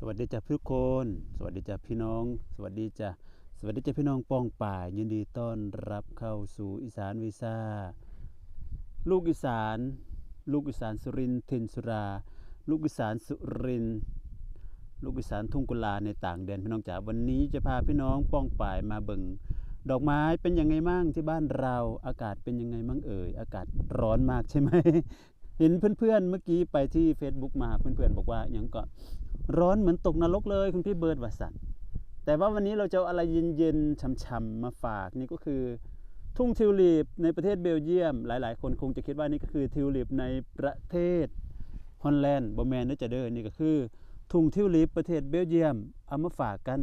สวัสดีจ้ะทุกคน สวัสดีจ้ะพี่น้อง สวัสดีจ้ะสวัสดีจ้ะพี่น้องป้องป่ายยินดีต้อนรับเข้าสู่อีสานวีซ่า ลูกอีสาน ลูกอีสานสุรินทร์ถิ่นสุรา ลูกอีสานสุรินทร์ลูกอีสานทุ่งกุลาในต่างแดนพี่น้องจ๋าวันนี้จะพาพี่น้องป้องป่ายมาเบิ่งดอกไม้เป็นยังไงมั่งที่บ้านเราอากาศเป็นยังไงมั่งเอ่ยอากาศร้อนมากใช่ไหมเห็นเพื่อนๆเมื่อกี้ไปที่ Facebook มาเพื่อนๆบอกว่าย่างก็ ร้อนเหมือนตกนรกเลยคุณพี่เบิร์ดวัสันแต่ว่าวันนี้เราจะอะไรเย็นๆช่ำๆมาฝากนี่ก็คือ ทุ่งทิวลิปในประเทศเบลเยียม หลายๆ คนคงจะคิดว่านี่ก็คือทิวลิปในประเทศฮอลแลนด์บอแมนนจะเดินนี่ก็คือ ทุ่งทิวลิปประเทศเบลเยียมเอามาฝากกัน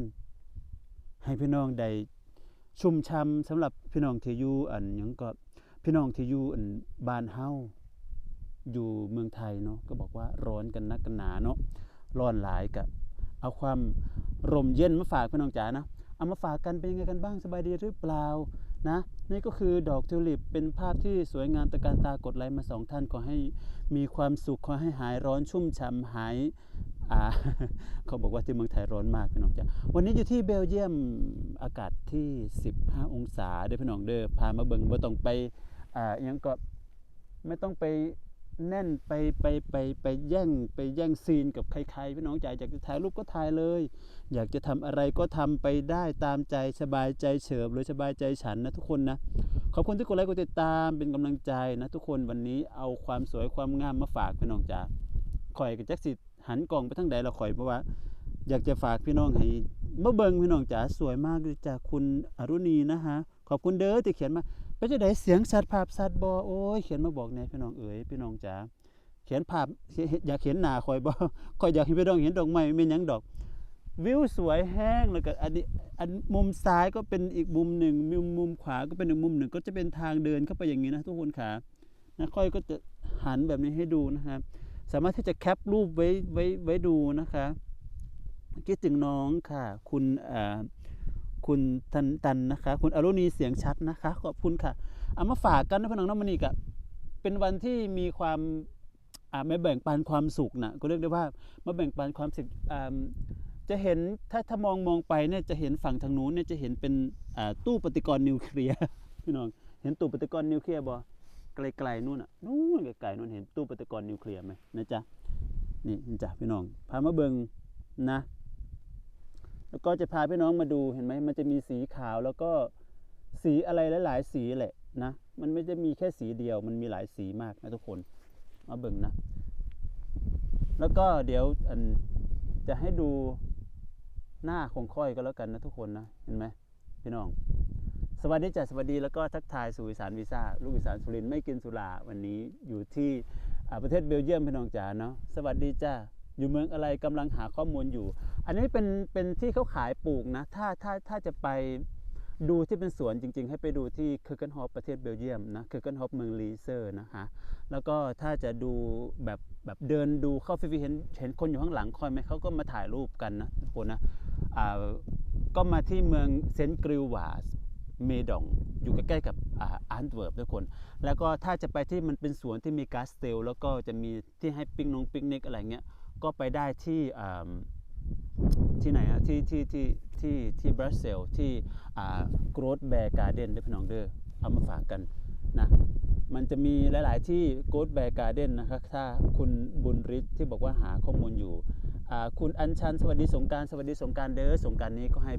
ให้พี่น้องได้ชุ่มช่ำสำหรับพี่น้องที่อยู่อันยังก็พี่น้องที่อยู่อันบ้านเฮาอยู่เมืองไทยเนาะก็บอกว่าร้อนกันนักกันหนาเนาะ ร้อนหลายกะเอาความร่มเย็นมาฝากพี่น้องจ๋านะเอามาฝากกันเป็นยังไงกันบ้างสบายดีหรือเปล่านะนี่ก็คือดอกทิวลิปเป็นภาพที่สวยงามตะการตากดไลค์มาสองท่านขอให้มีความสุขขอให้หายร้อนชุ่มฉ่ำหายอ่าเขาบอกว่าที่เมืองไทยร้อนมากพี่น้องจ๋าวันนี้อยู่ที่เบลเยียมอากาศที่ 15 องศาเด้อพี่น้องเด้อพามาเบิ่งบ่ต้องไปอ่าอิหยังก็ไม่ต้องไป แน่นไปไปไปไปแย่งไปแย่งซีนกับใครๆพี่น้องจ๋าอยากจะถ่ายรูปก็ถ่ายเลย อยากจะทำอะไรก็ทำไปได้ตามใจสบายใจเฉิบหรือสบายใจฉันนะทุกคนนะขอบคุณที่กดไลค์กดติดตามเป็นกำลังใจนะทุกคนวันนี้เอาความสวยความงามมาฝากพี่น้องจ๋าข่อยกับแจ็คสิหันกล่องไปทั้งใดเราข่อยเพราะว่า อยากจะฝากพี่น้องให้เมาเบิงพี่น้องจ๋าสวยมากเลยจ้ะคุณอรุณีนะฮะขอบคุณเด้อที่เขียนมา เป็นจะได้เสียงสัตว์ภาพสัตว์บอโอ้ยเขียนมาบอกแหน่พี่น้องเอ๋ยพี่น้องจ๋าเขียนภาพอยากเห็นหน้าคอยบ่คอยอยากให้พี่น้องเห็นดอกไม้ไม่ยังดอก วิวสวยแห้งแล้วก็อันนี้อันมุมซ้ายก็เป็นอีกมุมหนึ่งมุมมุมขวาก็เป็นอีกมุมหนึ่ง ก็จะเป็นทางเดินเข้าไปอย่างนี้นะทุกคนขานะค่อยก็จะหันแบบนี้ให้ดูนะครับสามารถที่จะแคปรูปไว้ไว้ไว้ดูนะคะคิดถึงน้องค่ะ คุณอ่า คุณตันตันนะคะ คุณอรุณีเสียงชัดนะคะ ขอบคุณค่ะเอามาฝากกันนะพี่น้องน้ำมันอีกอะเป็นวันที่มีความอ่าไม่แบ่งปันความสุขนะก็เรียกได้ว่ามาแบ่งปันความสุขอ่าจะเห็นถ้าถ้ามองมองไปเนี่ยจะเห็นฝั่งทางนู้นเนี่ยจะเห็นเป็นอ่าตู้ปฏิกรณ์นิวเคลียร์พี่น้องเห็นตู้ปฏิกรณ์นิวเคลียร์บ่ไกลๆนู่นอะนู่นไกลๆนู่นเห็นตู้ปฏิกรณ์นิวเคลียร์ไหมนะจ๊ะนี่นี่จ้ะพี่น้องพามาเบิงนะ แล้วก็จะพาพี่น้องมาดูเห็นไหมมันจะมีสีขาวแล้วก็สีอะไรหลาย ๆ สีแหละนะ มันไม่ได้มีแค่สีเดียว มันมีหลายสีมากนะทุกคนมาเบิ่งนะ แล้วก็เดี๋ยวอันจะให้ดูหน้าของค่อยก็แล้วกันนะทุกคนนะเห็นไหมพี่น้อง สวัสดีจ้ะสวัสดีแล้วก็ทักทายสู่อีสานวีซ่าลูกอีสานสุรินไม่กินสุราวันนี้อยู่ที่ประเทศเบลเยียมพี่น้องจ๋าเนาะสวัสดีจ้า อยู่เมืองอะไรกำลังหาข้อมูลอยู่ อันนี้เป็นเป็นที่เขาขายปลูกนะ ถ้าถ้าถ้าจะไปดูที่เป็นสวนจริง ๆ ให้ไปดูที่เคอร์เกนฮอปประเทศเบลเยียมนะเคอร์เกนฮอปเมืองลีเซอร์นะคะแล้วก็ถ้าจะดูแบบแบบเดินดูเข้าฟิฟิเห็นเห็นคนอยู่ข้างหลังคอยไหมเขาก็มาถ่ายรูปกันนะทุกคนนะอ่าก็มาที่เมืองเซนต์กริววาสเมดองอยู่ใกล้ๆกับอ่าอันเวิร์ปทุกคน แล้วก็ถ้าจะไปที่มันเป็นสวนที่มีกาสเตลแล้วก็จะมีที่ให้ปิกนงปิกนิกอะไรเงี้ย ก็ไปได้ที่ที่ไหนอะที่ที่ที่ที่ที่บรัสเซลที่กรอดแบร์การ์เดนด้วยพี่น้องเด้อเอามาฝากกันนะมันจะมีหลาย ๆ ที่โกดแบร์การ์เดนนะครับถ้าคุณบุญฤทธิ์ที่บอกว่าหาข้อมูลอยู่คุณอัญชันสวัสดีสงการสวัสดีสงการเด้อสงการนี้ก็ให้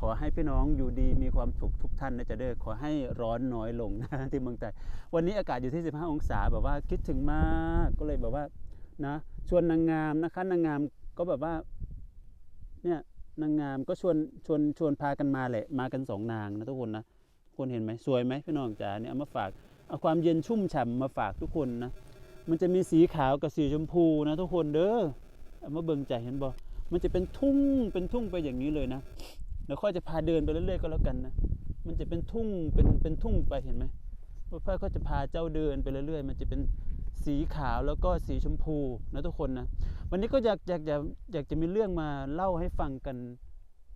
ขอให้พี่น้องอยู่ดีมีความสุขทุกท่านนะจะเด้อขอให้ร้อนน้อยลงนะที่เมืองไทยวันนี้อากาศอยู่ที่ 15 องศาแบบว่าคิดถึงมากก็เลยแบบว่า นะชวนนางงามนะคะนางงามก็แบบว่าเนี่ยนางงามก็ชวนชวนชวนพากันมาแหละมากันสองนางนะทุกคนนะคนเห็นไหมสวยไหมพี่น้องจ๋าเนี่ยเอามาฝากเอาความเย็นชุ่มฉ่ำมาฝากทุกคนนะมันจะมีสีขาวกับสีชมพูนะทุกคนเด้อเอามาเบิ่งใจเห็นบ่มันจะเป็นทุ่งเป็นทุ่งไปอย่างนี้เลยนะเดี๋ยวค่อยจะพาเดินไปเรื่อยๆก็แล้วกันนะมันจะเป็นทุ่งเป็นเป็นทุ่งไปเห็นไหมพ่อก็จะพาเจ้าเดินไปเรื่อยๆ มันจะเป็น สีขาวแล้วก็สีชมพูนะทุกคนนะวันนี้ก็อยากอยากอยากอยากจะมีเรื่องมาเล่าให้ฟังกัน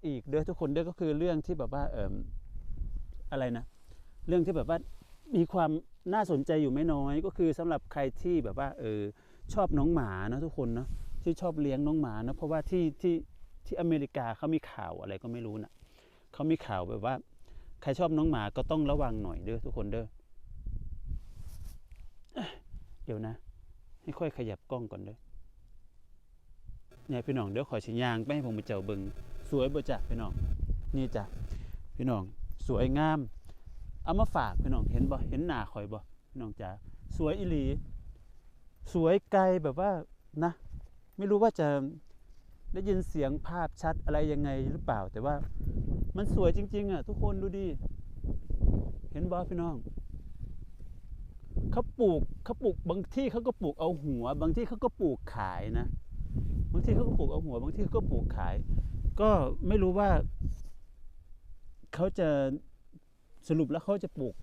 อีกเด้อทุกคนเด้อก็คือเรื่องที่แบบว่าเอ่มอะไรนะ เรื่องที่แบบว่ามีความน่าสนใจอยู่ไม่น้อย ก็คือสำหรับใครที่แบบว่าเออชอบน้องหมานะทุกคนนะที่ชอบเลี้ยงน้องหมานะเพราะว่าที่ที่ที่อเมริกาเขามีข่าวอะไรก็ไม่รู้นะเขามีข่าวแบบว่า ใครชอบน้องหมาก็ต้องระวังหน่อยเด้อทุกคนเด้อ ดี๋ยวนะ ให้ค่อยขยับกล้องก่อนด้อเนี่ยพี่น้องเดี๋ยวขอชิยางไปให้ผมไปเจ้าเบิงสวยบ่จ้ะพี่น้อง นี่จ้ะพี่น้องสวยงาม เอามาฝากพี่น้องเห็นบ่เห็นหน้าข่อยบ่พี่น้องจ๋าสวยอีหลี สวยไกลแบบว่านะ ไม่รู้ว่าจะได้ยินเสียงภาพชัดอะไรยังไงหรือเปล่า แต่ว่ามันสวยจริง ๆอะทุกคนดูดิเห็นบ่พี่น้อง เขาปลูกเขาปลูกบางที่เขาก็ปลูกเอาหัว บางที่เขาก็ปลูกขายนะ บางที่เขาก็ปลูกเอาหัว บางที่เขาก็ปลูกขาย ก็ไม่รู้ว่าเขาจะสรุปแล้วเขาจะปลูก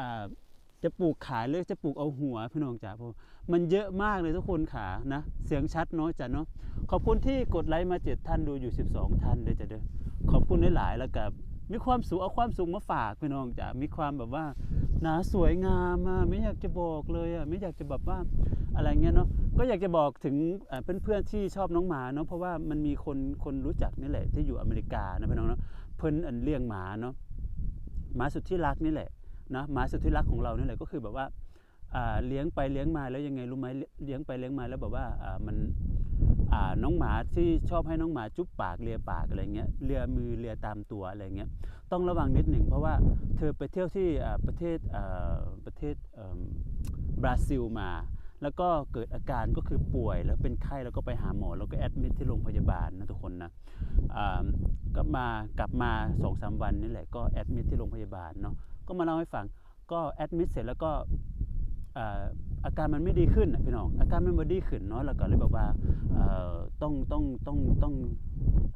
อ่าจะปลูกขายหรือจะปลูกเอาหัวพี่น้องจ๋าพมันเยอะมากเลยทุกคนขานะ เสียงชัดเนาะจ้ะเนาะขอบคุณที่กดไลค์มาเจ็ดท่านดูอยู่ 12 ท่านเลยจ้ะเด้อขอบคุณหลายๆแล้วกับมีความสุขเอาความสุขมาฝากพี่น้องจ๋ามีความแบบว่า นาสวยงามอะไม่อยากจะบอกเลยอะไม่อยากจะแบบว่าอะไรเงี้ยเนาะก็อยากจะบอกถึงเพื่อนๆที่ชอบน้องหมาเนาะเพราะว่ามันมีคนคนรู้จักนี่แหละ ที่อยู่อเมริกานะพี่น้องเนาะเพิ่นอันเลี้ยงหมาเนาะหมาสุดที่รักนี่แหละนะหมาสุดที่รักของเรานี่แหละก็คือแบบว่าเลี้ยงไปเลี้ยงมาแล้วยังไงรู้ไหมเลี้ยงไปเลี้ยงมาแล้วแบบว่ามัน น้องหมาที่ชอบให้น้องหมาจุ๊บปากเลียปากอะไรเงี้ยเลียมือเลียตามตัวอะไรเงี้ยต้องระวังนิดหนึ่งเพราะว่าเธอไปเที่ยวที่ประเทศประเทศบราซิลมา แล้วก็เกิดอาการก็คือป่วยแล้วเป็นไข้แล้วก็ไปหาหมอแล้วก็แอดมิทที่โรงพยาบาลนะทุกคนนะก็มากลับมาสองสามวันนี่แหละก็แอดมิทที่โรงพยาบาลเนาะก็มาเล่าให้ฟังก็แอดมิทเสร็จแล้วก็ อาการมันไม่ดีขึ้นพี่น้องอาการมันไม่ดีขึ้นเนาะแล้วก็เลยบอกว่าต้องต้องต้องต้อง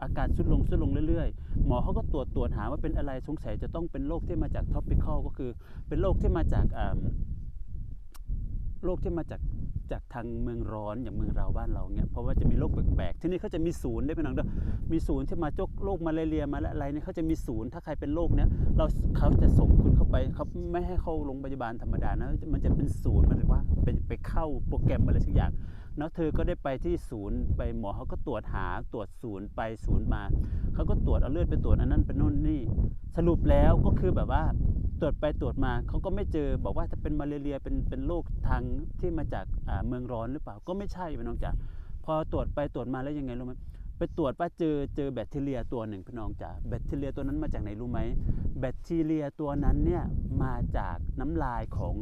อาการสุดลงสุดลงเรื่อยๆ หมอเขาก็ตรวจตรวจหาว่าเป็นอะไรสงสัยจะต้องเป็นโรคที่มาจากท็อปิคอลก็คือเป็นโรคที่มาจากโรคที่มาจาก จากทางเมืองร้อนอย่างเมืองเราบ้านเราเนี่ยเพราะว่าจะมีโรคแปลกๆที่นี่เขาจะมีศูนย์ได้เป็นน้องเด้อมีศูนย์ที่มาจกโรคมาลาเรียมาและอะไรเนี่ยเขาจะมีศูนย์ถ้าใครเป็นโรคเนี้ยเราเขาจะส่งคุณเข้าไปเขาไม่ให้เข้าโรงพยาบาลธรรมดานะมันจะเป็นศูนย์มันเรียกว่าไปไปเข้าโปรแกรมอะไรสักอย่างเนาะเธอก็ได้ไปที่ศูนย์ไปหมอเขาก็ตรวจหาตรวจศูนย์ไปศูนย์มาเขาก็ตรวจเอาเลือดไปตรวจอันนั้นเป็นโน่นนี่สรุปแล้วก็คือแบบว่า ตรวจไปตรวจมาเขาก็ไม่เจอบอกว่าจะเป็นมาเรียเป็นเป็นโรคทางที่มาจากเมืองร้อนหรือเปล่าก็ไม่ใช่พี่น้องจ๋าพอตรวจไปตรวจมาแล้วยังไงรู้ไหมไปตรวจว่าเจอเจอแบคทีเรียตัวหนึ่งพี่น้องจ๋าแบคทีเรียตัวนั้นมาจากไหนรู้ไหมแบคทีเรียตัวนั้นเนี่ยมาจากน้ำลายของ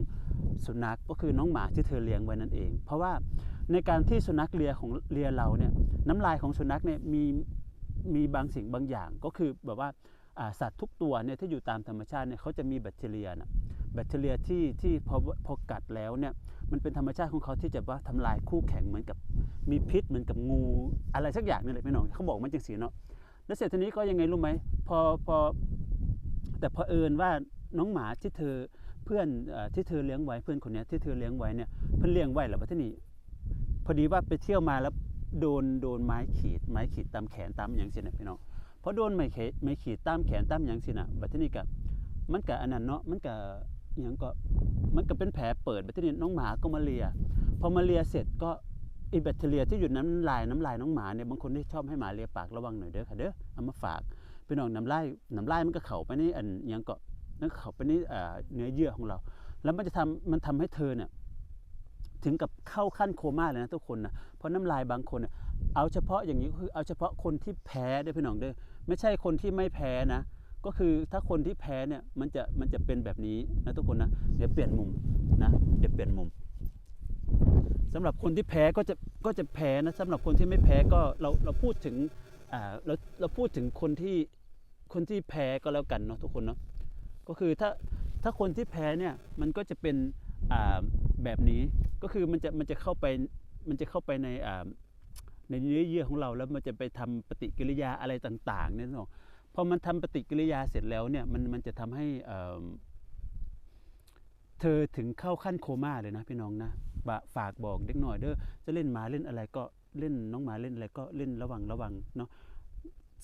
สุนัขก็คือน้องหมาที่เธอเลี้ยงไว้นั่นเอง เพราะว่าในการที่สุนัขเลียของเลียเราเนี่ยน้ำลายของสุนัขเนี่ยมีมีบางสิ่งบางอย่างก็คือแบบว่า สัตว์ทุกตัวเนี่ยที่อยู่ตามธรรมชาติเนี่ยเขาจะมีแบคทีเรียนะแบคทีเรียที่ที่พอพอกัดแล้วเนี่ยมันเป็นธรรมชาติของเขาที่จะว่าทำลายคู่แข่งเหมือนกับมีพิษเหมือนกับงู อะไรสักอย่างนี่แหละพี่น้องเขาบอกมันจังสีเนาะแล้วเสร็จทีนี้ก็ยังไงรู้ไหมพอพอแต่พอเอิญว่าน้องหมาที่เธอเพื่อนอที่เธอเลี้ยงไว้เพื่อนคนนี้ที่เธอเลี้ยงไว้เนี่ยเพื่อนเลี้ยงไว้แล้วว่าที่นี่พอดีว่าไปเที่ยวมาแล้วโดนโดนไม้ขีดไม้ขีดตามแขนตามอย่างเสียนะพี่น้อง พอโดนไม่เขไม่ขีดตามแขนตามหยังสินะบัดทีนี้ก็มันก็อันนั้นเนาะมันก็หยังก็มันก็เป็นแผลเปิดบัดทีนี้น้องหมาก็มาเลียพอมาเลียเสร็จก็ไอีแบคทีเรียที่อยู่น้ำลายน้ำลายน้องหมาเนี่ยบางคนที่ชอบให้หมาเลียปากระวังหน่อยเด้อค่ะเด้อเอามาฝากพี่น้องน้ำลายน้ำลายมันก็เข้าไปในอันยังก็นั่นเข้าไปในอ่เนื้อเยื่อของเรา แล้วมันจะทำมันทำให้เธอเนี่ย ถึงกับเข้าขั้นโคม่าเลยนะทุกคนนะเพราะน้ำลายบางคนเนี่ยเอาเฉพาะอย่างนี้คือเอาเฉพาะคนที่แพ้ด้อพี่น้องเด้อไม่ใช่คนที่ไม่แพ้นะ ก็คือถ้าคนที่แพ้เนี่ยมันจะมันจะเป็นแบบนี้นะทุกคนนะเดี๋ยวเปลี่ยนมุมนะเดี๋ยวเปลี่ยนมุมสำหรับคนที่แพ้ก็จะก็จะแพ้นะสำหรับคนที่ไม่แพ้ก็เราเราพูดถึงอ่าเราเราพูดถึงคนที่คนที่แพ้ก็แล้วกันเนาะทุกคนเนาะก็คือถ้าถ้าคนที่แพ้เนี่ยมันก็จะเป็นอ่า แบบนี้ก็คือมันจะมันจะเข้าไปมันจะเข้าไปในอ่าในเนื้อเยื่อของเราแล้วมันจะไปทำปฏิกิริยาอะไรต่างๆเนี่ยนะพอมันทำปฏิกิริยาเสร็จแล้วเนี่ยมันมันจะทำให้เธอถึงเข้าขั้นโคม่าเลยนะพี่น้องนะบะฝากบอกเด็กหน่อยเด้อจะเล่นหมาเล่นอะไรก็เล่นน้องหมาเล่นอะไรก็เล่นระวังระวังเนาะ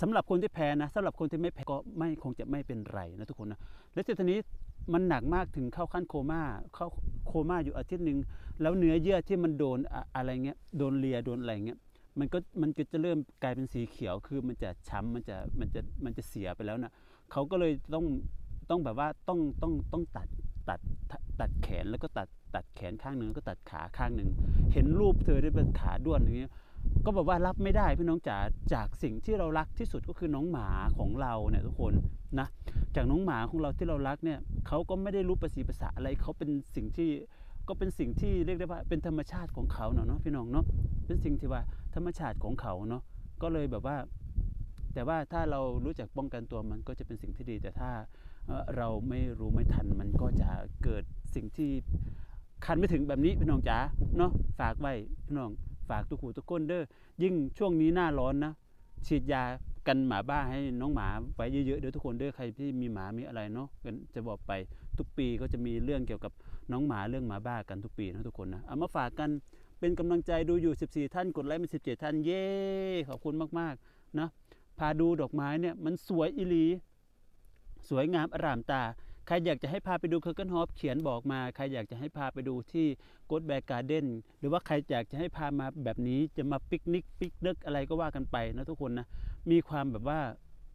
สำหรับคนที่แพ้นะสำหรับคนที่ไม่แพ้ก็ไม่คงจะไม่เป็นไรนะทุกคนนะแล้วทีนี้มันหนักมากถึงเข้าขั้นโคม่าเข้าโคม่าอยู่อาทิตย์หนึ่งแล้วเนื้อเยื่อที่มันโดนอะอะไรเงี้ยโดนเลียโดนอะไรเงี้ยมันก็มันก็จะเริ่มกลายเป็นสีเขียวคือมันจะช้ำมันจะมันจะมันจะเสียไปแล้วนะเขาก็เลยต้องต้องแบบว่าต้องต้องต้องตัดตัดตัดแขนแล้วก็ตัดตัดแขนข้างหนึ่งก็ตัดขาข้างหนึ่งเห็นรูปเธอได้เป็นขาด้วนอย่างเงี้ย ก็แบบว่ารับไม่ได้พี่น้องจ๋าจากสิ่งที่เรารักที่สุดก็คือน้องหมาของเราเนี่ยทุกคนนะจากน้องหมาของเราที่เรารักเนี่ยเขาก็ไม่ได้รู้ภาษีภาษาอะไรเขาเป็นสิ่งที่ก็เป็นสิ่งที่เรียกได้ว่าเป็นธรรมชาติของเขาเนาะพี่น้องเนาะเป็นสิ่งที่ว่าธรรมชาติของเขาเนาะก็เลยแบบว่า แต่ว่าถ้าเรารู้จักป้องกันตัวมันก็จะเป็นสิ่งที่ดี แต่ถ้าเราไม่รู้ไม่ทันมันก็จะเกิดสิ่งที่คันไม่ถึงแบบนี้พี่น้องจ๋าเนาะฝากไว้พี่น้อง ฝากทุกหูทุกคนเด้อยิ่งช่วงนี้หน้าร้อนนะฉีดยากันหมาบ้าให้น้องหมาไว้เยอะๆเด้อทุกคนเด้อใครที่มีหมามีอะไรเนาะกันจะบอกไปทุกปีก็จะมีเรื่องเกี่ยวกับน้องหมาเรื่องหมาบ้ากันทุกปีนะทุกคนนะเอามาฝากกันเป็นกำลังใจดูอยู่ 14 ท่านกดไลค์เป็น17 ท่านเย้ขอบคุณมากๆนะพาดูดอกไม้เนี่ยมันสวยอีหลี สวยงามอร่ามตา ใครอยากจะให้พาไปดูเคิร์กเกิลฮอปเขียนบอกมา ใครอยากจะให้พาไปดูที่โกดแบกการ์เด้นหรือว่าใครอยากจะให้พามาแบบนี้จะมาปิกนิกปิกเนิกอะไรก็ว่ากันไปนะทุกคนนะ มีความแบบว่า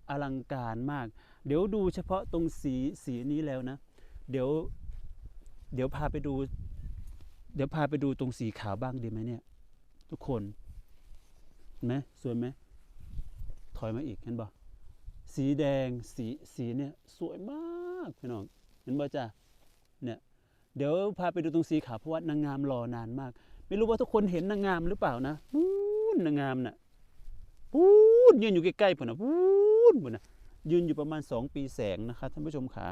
อลังการมาก เดี๋ยวดูเฉพาะตรงสีสีนี้แล้วนะ เดี๋ยว เดี๋ยวพาไปดู เดี๋ยวพาไปดูตรงสีขาวบ้างดีไหมเนี่ย ทุกคนเห็นไหมสวยไหมถอยมาอีกเห็นบ่ สีแดงสีสีเนี่ยสวยมากพี่น้องเห็นบ่จ้ะเนี่ยเดี๋ยวพาไปดูตรงสีขาวเพราะว่านางงามรอนานมาก ไม่รู้ว่าทุกคนเห็นนางงามหรือเปล่านะปูนนางงามน่ะปูนยืนอยู่ใกล้ๆผมนะปูนผมนะยืนอยู่ประมาณ 2 ปีแสงนะครับท่านผู้ชมขา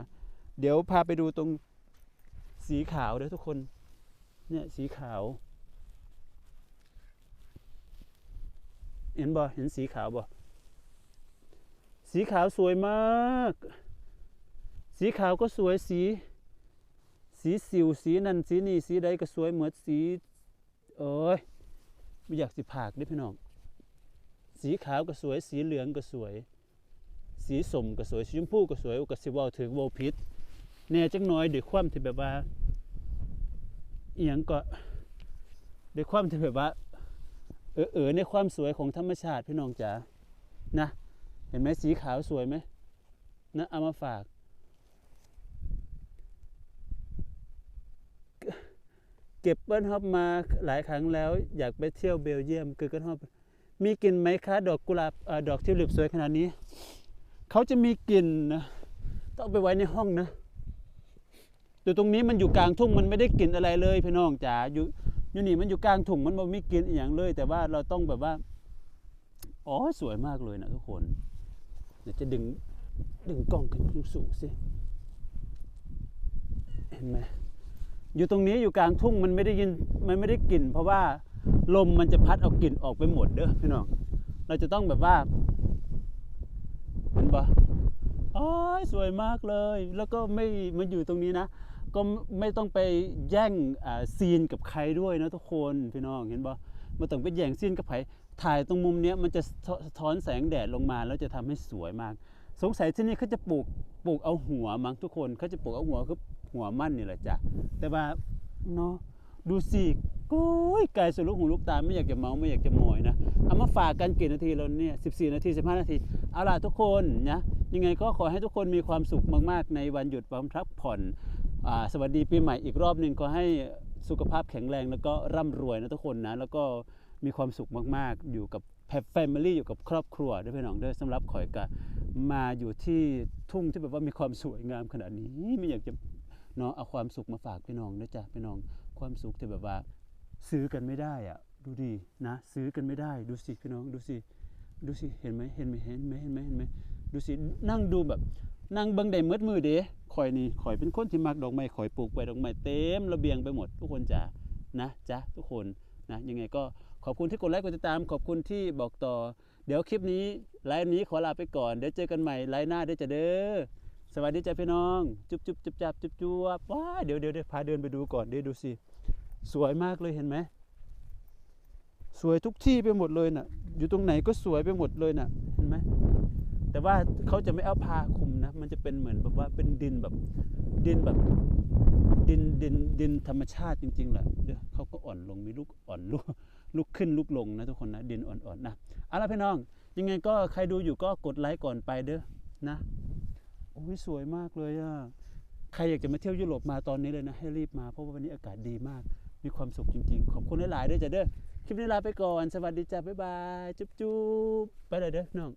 เดี๋ยวพาไปดูตรงสีขาวเด้อทุกคนเนี่ยสีขาว เห็นบ่เห็นสีขาวบ่ สีขาวสวยมาก สีขาวก็สวยสี สีสิวสีนั่นสีนี่สีใดก็สวยเหมือนสีโอ้ยไม่อยากสิผากด้พี่น้อง สีขาวก็สวย สีเหลืองก็สวย สีสมก็สวย สีชมพูก็สวยโอ้ก็สิว้าถึงว้าผิดแน่จังน้อยด้วยความที่แบบว่าเอียงก็ด้วยความที่แบบว่า เออเออในความสวยของธรรมชาติพี่น้องจ๋านะ เห็นไหมสีขาวสวยไหมนะเอามาฝาก เก็บเปิ้ลฮอปมาหลายครั้งแล้ว อยากไปเที่ยวเบลเยียมคือเกิดกันฮอปมีกลิ่นไหมคะดอกกุหลาบอดอกทิวลิปสวยขนาดนี้ เขาจะมีกลิ่นนะต้องไปไว้ในห้องนะแต่ตรงนี้มันอยู่กลางทุ่งมันไม่ได้กลิ่นอะไรเลยพี่น้องจ๋าอยู่อยู่นี่มันอยู่กลางถุงมันบ่มีกลิ่นอย่างเลย แต่ว่าเราต้องแบบว่า อ๋อสวยมากเลยนะทุกคน ดี๋ยวจะดึงดึงกล้องขึ้นสูงๆสิเห็นไหมอยู่ตรงนี้อยู่กลางทุ่งมันไม่ได้ยินมันไม่ได้กลิ่น เพราะว่าลมมันจะพัดเอากลิ่นออกไปหมดเด้อพี่น้องเราจะต้องแบบว่าเห็นปะอ๋อสวยมากเลย แล้วก็ไม่มาอยู่ตรงนี้นะ ก็ไม่ต้องไปแย่งซีนกับใครด้วยนะทุกคนพี่น้องเห็นบ่ไมาต้องไปแย่งซีนกับใคร ถ่ายตรงมุมเนี้ยมันจะสะท้อนแสงแดดลงมาแล้วจะทำให้สวยมาก สงสัยที่นี่เขาจะปลูกปลูกเอาหัวมั้งทุกคนเขาจะปลูกเอาหัวคือหัวมั่นนี่แหละจ้ะแต่ว่าเนาะดูสิโอ้ยไกลสุดลูกหูลูกตาไม่อยากจะเมาไม่อยากจะโมยนะเอามาฝากกันกี่นาทีแล้วเนี่ย14 นาที 15 นาทีเอาล่ะทุกคนนะยังไงก็ขอให้ทุกคนมีความสุขมาก ๆ ในวันหยุดวันพักผ่อนอสวัสดีปีใหม่อีกรอบหนึ่งก็ให้สุขภาพแข็งแรงแล้วก็ร่ำรวยนะทุกคนนะแล้วก็ มีความสุขมากๆ อยู่กับแฟมิลี่อยู่กับครอบครัวด้วยพี่น้องด้วยสำหรับข่อยกะมาอยู่ที่ทุ่งที่แบบว่ามีความสวยงามขนาดนี้ไม่อยากจะเนาะเอาความสุขมาฝากพี่น้องด้วยจ้ะพี่น้องความสุขที่แบบว่าซื้อกันไม่ได้อะดูดินะ ซื้อกันไม่ได้ดูสิพี่น้องดูสิดูสิเห็นไหมเห็นไหมเห็นไหมเห็นไหมเห็นไหมดูสินั่งดูแบบนั่งเบิ่งได้มืดมือเด้ข่อยนี่ข่อยเป็นคนที่มักดอกไม้ข่อยปลูกไปดอกไม้เต็มระเบียงไปหมดทุกคนจ๋านะจ๊ะทุกคนนะยังไงก็ ขอบคุณที่กดไลค์กดติดตามขอบคุณที่บอกต่อ เดี๋ยวคลิปนี้ไลฟ์นี้ขอลาไปก่อน เดี๋ยวเจอกันใหม่ไลฟ์หน้าเด้อจ้ะเด้อสวัสดีจ้ะพี่น้อง จุ๊บจุ๊บจุ๊บจับจุ๊บจุ๊บว้าเดี๋ยวเดี๋ยวเดี๋ยวพาเดินไปดูก่อนเดี๋ยวดูสิสวยมากเลยเห็นไหมสวยทุกที่ไปหมดเลยน่ะ อยู่ตรงไหนก็สวยไปหมดเลยน่ะ เห็นไหมแต่ว่าเขาจะไม่เอาผ้าคลุมนะ มันจะเป็นเหมือนแบบว่าเป็นดินแบบ ดินแบบดินดินดินธรรมชาติจริงๆแหละเดี๋ยวเขาก็อ่อนลงมีลูกอ่อนลูก ลุกขึ้นลุกลงนะทุกคนนะดินอ่อนๆนะเอาละพี่น้อง ยังไงก็ใครดูอยู่ก็กดไลค์ก่อนไปเด้อนะโอ้ยสวยมากเลยอะใครอยากจะมาเที่ยวยุโรปมาตอนนี้เลยนะ ให้รีบมาเพราะว่าวันนี้อากาศดีมาก มีความสุขจริง ๆ ขอบคุณหลายๆด้วยจ้ะเด้อคลิปนี้ลาไปก่อน สวัสดีจ้ะบ๊ายบาย จุ๊บๆไปเลยเด้อน้อง